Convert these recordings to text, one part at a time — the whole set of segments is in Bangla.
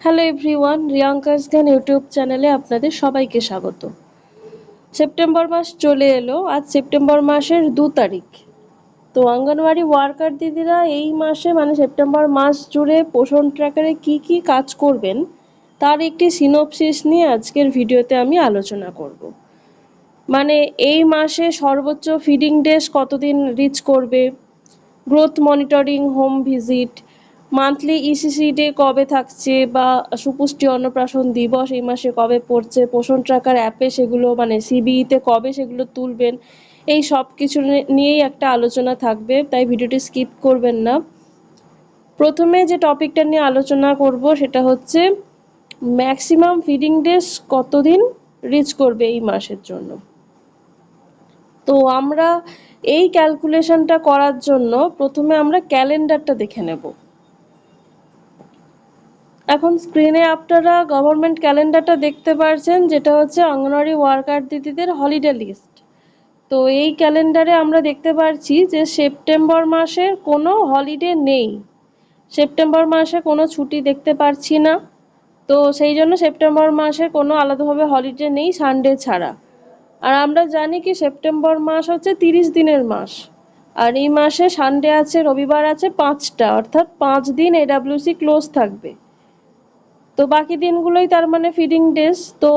হ্যালো এভরিওয়ান রিয়াঙ্কাস জ্ঞান ইউটিউব চ্যানেলে আপনাদের সবাইকে স্বাগত। সেপ্টেম্বর মাস চলে এলো, আজ সেপ্টেম্বর মাসের দু তারিখ। তো অঙ্গনওয়াড়ি ওয়ার্কার দিদিরা এই মাসে মানে সেপ্টেম্বর মাস জুড়ে পোষণ ট্র্যাকারে কি কি কাজ করবেন, তার একটি সিনোপসিস নিয়ে আজকের ভিডিওতে আমি আলোচনা করব। মানে এই মাসে সর্বোচ্চ ফিডিং ডেস কতদিন রিচ করবে? Growth monitoring home visit monthly ECC day কবে থাকছে বা সুপুষ্টি অন্নপ্রাশন দিবস এই মাসে কবে পড়ছে, পোষণ ট্রাকার অ্যাপে সেগুলো মানে সিবিইতে কবে সেগুলো তুলবেন, এই সব কিছু নিয়েই একটা আলোচনা থাকবে, তাই ভিডিওটি স্কিপ করবেন না। প্রথমে যে টপিকটা নিয়ে আলোচনা করব সেটা হচ্ছে, ম্যাক্সিমাম ফিডিং ডেজ কতদিন রিচ করবে এই মাসের জন্য? তো আমরা এই ক্যালকুলেশনটা করার জন্য প্রথমে আমরা ক্যালেন্ডারটা দেখে নেব। এখন স্ক্রিনে আপনারা গভর্নমেন্ট ক্যালেন্ডারটা দেখতে পারছেন, যেটা হচ্ছে অঙ্গনওয়াড়ি ওয়ার্কার দিদিদের হলিডে লিস্ট তো এই ক্যালেন্ডারে আমরা দেখতে পারছি যে সেপ্টেম্বর মাসের কোনো হলিডে নেই। সেপ্টেম্বর মাসে কোনো ছুটি দেখতে পারছি না। তো সেই জন্য সেপ্টেম্বর মাসে কোনো আলাদাভাবে হলিডে নেই সানডে ছাড়া। আর আমরা জানি কি সেপ্টেম্বর মাস হচ্ছে তিরিশ দিনের মাস। আর এই মাসে সানডে আছে, রবিবার আছে পাঁচটা, অর্থাৎ পাঁচ দিন এডাব্লিউসি ক্লোজ থাকবে। তো বাকি দিনগুলোই তার মানে ফিডিং ডেজ তো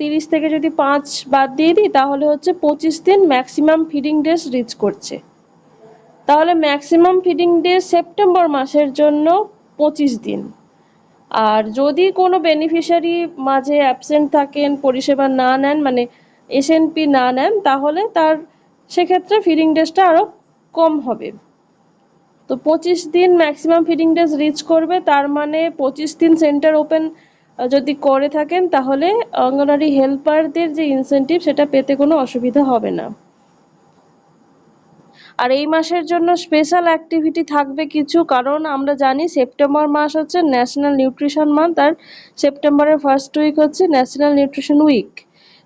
তিরিশ থেকে যদি পাঁচ বাদ দিয়ে দিই, তাহলে হচ্ছে পঁচিশ দিন ম্যাক্সিমাম ফিডিং ডেজ রিচ করছে। তাহলে ম্যাক্সিমাম ফিডিং ডেজ সেপ্টেম্বর মাসের জন্য পঁচিশ দিন। আর যদি কোনো বেনিফিশিয়ারি মাঝে অ্যাবসেন্ট থাকেন, পরিষেবা না নেন মানে এসএনপি না নেন, তাহলে তার সেক্ষেত্রে ফিডিং ডেজটা আরও কম হবে। তো পঁচিশ দিন ম্যাক্সিমাম ফিডিং ডেজ রিচ করবে, তার মানে পঁচিশ দিন সেন্টার ওপেন যদি করে থাকেন, তাহলে অঙ্গনারী হেল্পারদের যে ইনসেন্টিভ সেটা পেতে কোনো অসুবিধা হবে না। আর এই মাসের জন্য স্পেশাল অ্যাক্টিভিটি থাকবে কিছু, কারণ আমরা জানি সেপ্টেম্বর মাস হচ্ছে ন্যাশনাল নিউট্রিশন মান্থ আর সেপ্টেম্বরের ফার্স্ট উইক হচ্ছে ন্যাশনাল নিউট্রিশন উইক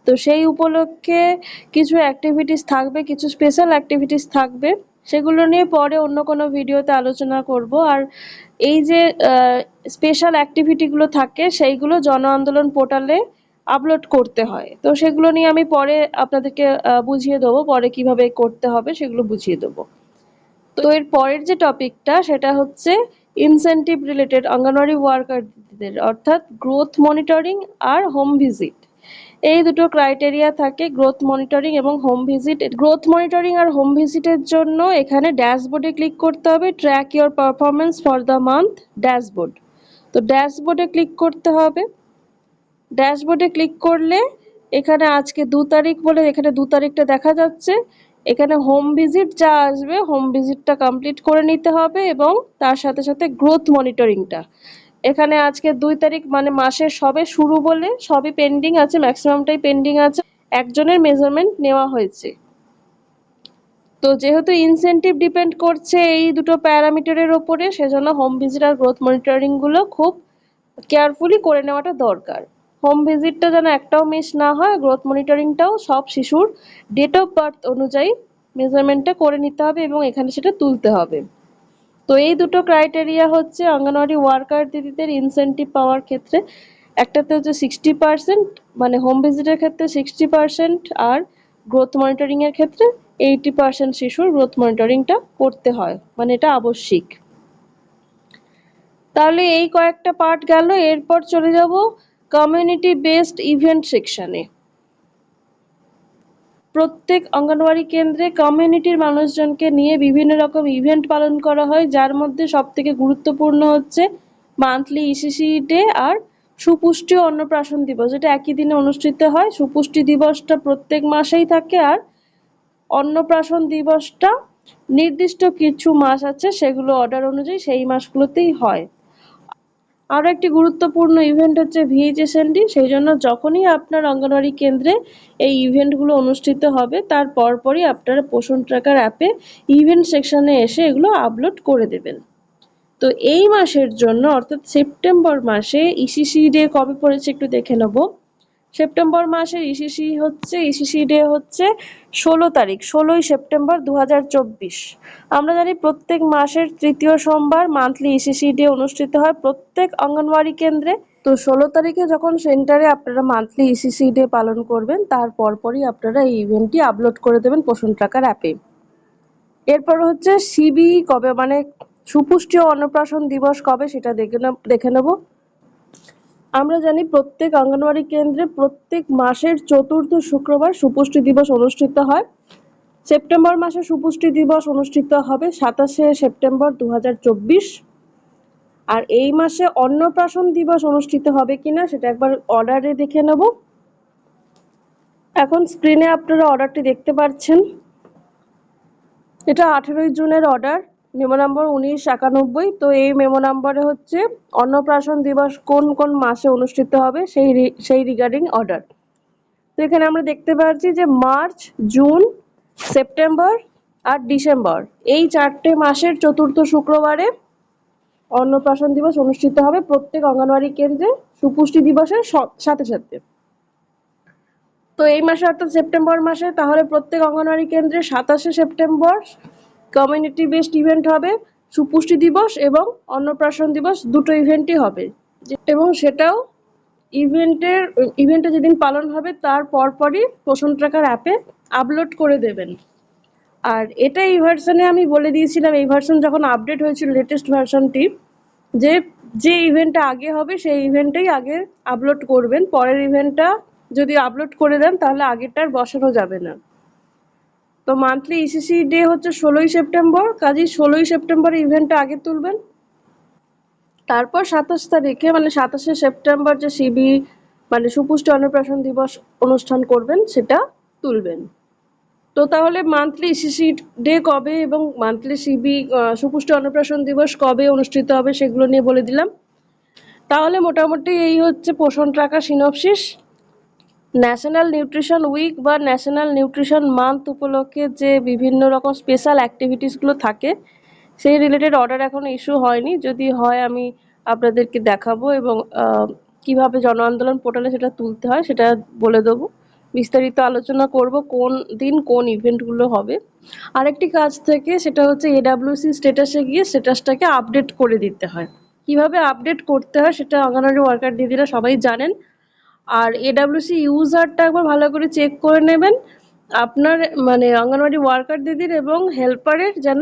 তো সেই উপলক্ষে কিছু অ্যাক্টিভিটিস থাকবে, কিছু স্পেশাল অ্যাক্টিভিটিস থাকবে। সেগুলো নিয়ে পরে অন্য কোনো ভিডিওতে আলোচনা করব। আর এই যে স্পেশাল অ্যাক্টিভিটিগুলো থাকে, সেইগুলো জন আন্দোলন পোর্টালে আপলোড করতে হয়। তো সেগুলো নিয়ে আমি পরে আপনাদেরকে বুঝিয়ে দেবো, পরে কীভাবে করতে হবে সেগুলো বুঝিয়ে দেবো। তো এর পরের যে টপিকটা সেটা হচ্ছে ইনসেন্টিভ রিলেটেড অঙ্গনওয়াড়ি ওয়ার্কারদের অর্থাৎ গ্রোথ মনিটরিং আর হোম ভিজিট এই দুটো ক্রাইটেরিয়া থাকে গ্রোথ মনিটরিং এবং হোম ভিজিট গ্রোথ মনিটরিং আর হোম ভিজিটের জন্য এখানে ড্যাশবোর্ডে ক্লিক করতে হবে track your performance for the month dashboard তো ড্যাশবোর্ডে ক্লিক করতে হবে। ড্যাশবোর্ডে ক্লিক করলে এখানে আজকে দু তারিখ বলে এখানে দু তারিখটা দেখা যাচ্ছে। এখানে হোম ভিজিট যা আসবে হোম ভিজিটটা কমপ্লিট করে নিতে হবে এবং তার সাথে সাথে গ্রোথ মনিটরিংটা এখানে আজকে দুই তারিখ মানে মাসের সবে শুরু বলে সবই পেন্ডিং আছে ম্যাক্সিমামটাই পেন্ডিং আছে। একজনের মেজারমেন্ট নেওয়া হয়েছে। তো যেহেতু ইনসেন্টিভ ডিপেন্ড করছে এই দুটো প্যারামিটারের ওপরে, সেজন্য হোম ভিজিট আর গ্রোথ মনিটরিংগুলো খুব কেয়ারফুলি করে নেওয়াটা দরকার। হোম ভিজিটটা যেন একটাও মিস না হয় গ্রোথ মনিটরিংটাও সব শিশুর ডেট অফ বার্থ অনুযায়ী মেজারমেন্টটা করে নিতে হবে এবং এখানে সেটা তুলতে হবে। তো এই দুটো ক্রাইটেরিয়া হচ্ছে অঙ্গনওয়াড়ি ওয়ার্কার দিদিদের ইনসেন্টিভ পাওয়ার ক্ষেত্রে। একটাতে হচ্ছে সিক্সটি পার্সেন্ট মানে হোম ভিজিটের ক্ষেত্রে সিক্সটি পার্সেন্ট আর গ্রোথ মনিটরিংয়ের ক্ষেত্রে এইটি পার্সেন্ট শিশুর গ্রোথ মনিটরিংটা করতে হয় মানে এটা আবশ্যিক। তাহলে এই কয়েকটা পার্ট গেল, এরপর চলে যাব কমিউনিটি বেসড ইভেন্ট সেকশনে প্রত্যেক অঙ্গনওয়াড়ি কেন্দ্রে কমিউনিটির মানুষজনকে নিয়ে বিভিন্ন রকম ইভেন্ট পালন করা হয়, যার মধ্যে সব থেকে গুরুত্বপূর্ণ হচ্ছে মান্থলি ইসিসি ডে আর সুপুষ্টি অন্নপ্রাশন দিবস। যেটা একই দিনে অনুষ্ঠিত হয়। সুপুষ্টি দিবসটা প্রত্যেক মাসেই থাকে আর অন্নপ্রাশন দিবসটা নির্দিষ্ট কিছু মাস আছে, সেগুলো অর্ডার অনুযায়ী সেই মাসগুলোতেই হয়। আরও একটি গুরুত্বপূর্ণ ইভেন্ট হচ্ছে ভিএইচএসএনডি সেই জন্য যখনই আপনার অঙ্গনওয়াড়ি কেন্দ্রে এই ইভেন্টগুলো অনুষ্ঠিত হবে, তার পরপরই আপনারা পোষণ ট্র্যাকার অ্যাপে ইভেন্ট সেকশানে এসে এগুলো আপলোড করে দেবেন। তো এই মাসের জন্য, অর্থাৎ সেপ্টেম্বর মাসে ইসিসি ডে কবে পড়েছে একটু দেখে নেব। সেপ্টেম্বর মাসের ইসিসি হচ্ছে ইসিসি ডে হচ্ছে ষোলো তারিখ, ষোলোই সেপ্টেম্বর দু হাজার চব্বিশ। আমরা জানি প্রত্যেক মাসের তৃতীয় সোমবার মান্থলি ইসিসি ডে অনুষ্ঠিত হয় প্রত্যেক অঙ্গনওয়াড়ি কেন্দ্রে। তো ষোলো তারিখে যখন সেন্টারে আপনারা মান্থলি ইসিসি ডে পালন করবেন, তার পরপরই আপনারা এই ইভেন্টটি আপলোড করে দেবেন পোষণ ট্রাকার অ্যাপে এরপর হচ্ছে সিবি কবে মানে সুপুষ্টি ও অন্নপ্রাশন দিবস কবে, সেটা দেখে দেখে নেব। আমরা জানি প্রত্যেক অঙ্গনওয়াড়ি কেন্দ্রে প্রত্যেক মাসের চতুর্থ শুক্রবার সুপুষ্টি দিবস অনুষ্ঠিত হয়। সেপ্টেম্বর মাসে সুপুষ্টি দিবস অনুষ্ঠিত হবে সাতাশে সেপ্টেম্বর দু হাজার চব্বিশ। আর এই মাসে অন্নপ্রাশন দিবস অনুষ্ঠিত হবে কিনা সেটা একবার অর্ডারে দেখে নেব। এখন স্ক্রিনে আপনারা অর্ডারটি দেখতে পাচ্ছেন। এটা আঠেরোই জুনের অর্ডার। মেমো নম্বর উনিশ একানব্বই। তো এই মেমো নম্বরে হচ্ছে অন্নপ্রাশন দিবস কোন কোন মাসে অনুষ্ঠিত হবে সেই সেই রিগার্ডিং অর্ডার তো এখানে আমরা দেখতে পাচ্ছি যে মার্চ, জুন, সেপ্টেম্বর আর ডিসেম্বর এই চারটে মাসের চতুর্থ শুক্রবারে অন্নপ্রাশন দিবস অনুষ্ঠিত হবে প্রত্যেক অঙ্গনওয়াড়ি কেন্দ্রে সুপুষ্টি দিবসের সাথে সাথে। তো এই মাসে অর্থাৎ সেপ্টেম্বর মাসে তাহলে প্রত্যেক অঙ্গনওয়াড়ি কেন্দ্রে সাতাশে সেপ্টেম্বর কমিউনিটি বেসড ইভেন্ট হবে, সুপুষ্টি দিবস এবং অন্নপ্রাশন দিবস দুটো ইভেন্টই হবে। এবং সেটাও ইভেন্টের, ইভেন্টটা যেদিন পালন হবে তার পরপরই পোষণ ট্রাকার অ্যাপে আপলোড করে দেবেন। আর এটা এই ভার্সনে আমি বলে দিয়েছিলাম, এই ভার্সন যখন আপডেট হয়েছিল লেটেস্ট ভার্সনটি যে যে ইভেন্টটা আগে হবে সেই ইভেন্টেই আগে আপলোড করবেন, পরের ইভেন্টটা যদি আপলোড করে দেন তাহলে আগেরটার বসানো যাবে না। তো মান্থলি ইসিসি ডে হচ্ছে ষোলোই সেপ্টেম্বর। কাজেই ষোলোই সেপ্টেম্বর ইভেন্টটা আগে তুলবেন। তারপর সাতাশ তারিখে মানে সাতাশে সেপ্টেম্বর যে সিবি মানে সুপুষ্টি অন্নপ্রাশন দিবস অনুষ্ঠান করবেন, সেটা তুলবেন। তো তাহলে মান্থলি ইসিসি ডে কবে এবং মান্থলি সিবি সুপুষ্টি অন্নপ্রাশন দিবস কবে অনুষ্ঠিত হবে সেগুলো নিয়ে বলে দিলাম। তাহলে মোটামুটি এই হচ্ছে Poshan tracker synopsis. National nutrition week বা ন্যাশনাল নিউট্রিশন মান্থ উপলক্ষে যে বিভিন্ন রকম স্পেশাল অ্যাক্টিভিটিসগুলো থাকে, সেই রিলেটেড অর্ডার এখন ইস্যু হয়নি। যদি হয়, আমি আপনাদেরকে দেখাবো এবং কীভাবে জন আন্দোলন পোর্টালে সেটা তুলতে হয় সেটা বলে দেবো। বিস্তারিত আলোচনা করব কোন দিন কোন ইভেন্টগুলো হবে। আরেকটি কাজ থেকে সেটা হচ্ছে এডাব্লিউসি স্ট্যাটাসে গিয়ে স্ট্যাটাসটাকে আপডেট করে দিতে হয়। কীভাবে আপডেট করতে হয় সেটা অঙ্গনওয়াড়ি ওয়ার্কার দিদিরা সবাই জানেন। আর এডাব্লিউসি ইউজারটা একবার ভালো করে চেক করে নেবেন। আপনার মানে অঙ্গনওয়াড়ি ওয়ার্কার দিদির এবং হেল্পারের যেন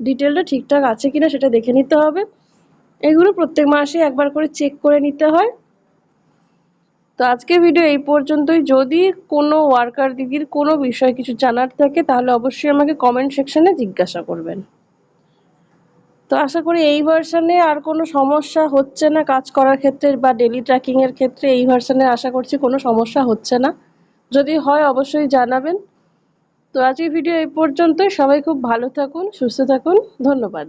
ডিটেলটা ঠিকঠাক আছে কিনা সেটা দেখে নিতে হবে। এগুলো প্রত্যেক মাসে একবার করে চেক করে নিতে হয়। তো আজকের ভিডিও এই পর্যন্তই। যদি কোনো ওয়ার্কার দিদির কোনো বিষয় কিছু জানার থাকে, তাহলে অবশ্যই আমাকে কমেন্ট সেকশনে জিজ্ঞাসা করবেন। তো আশা করি এই ভার্সানে আর কোনো সমস্যা হচ্ছে না কাজ করার ক্ষেত্রে বা ডেলি ট্র্যাকিং এর ক্ষেত্রে এই ভার্সানে আশা করছি কোনো সমস্যা হচ্ছে না। যদি হয় অবশ্যই জানাবেন। তো আজকের ভিডিও এই পর্যন্তই। সবাই খুব ভালো থাকুন, সুস্থ থাকুন। ধন্যবাদ।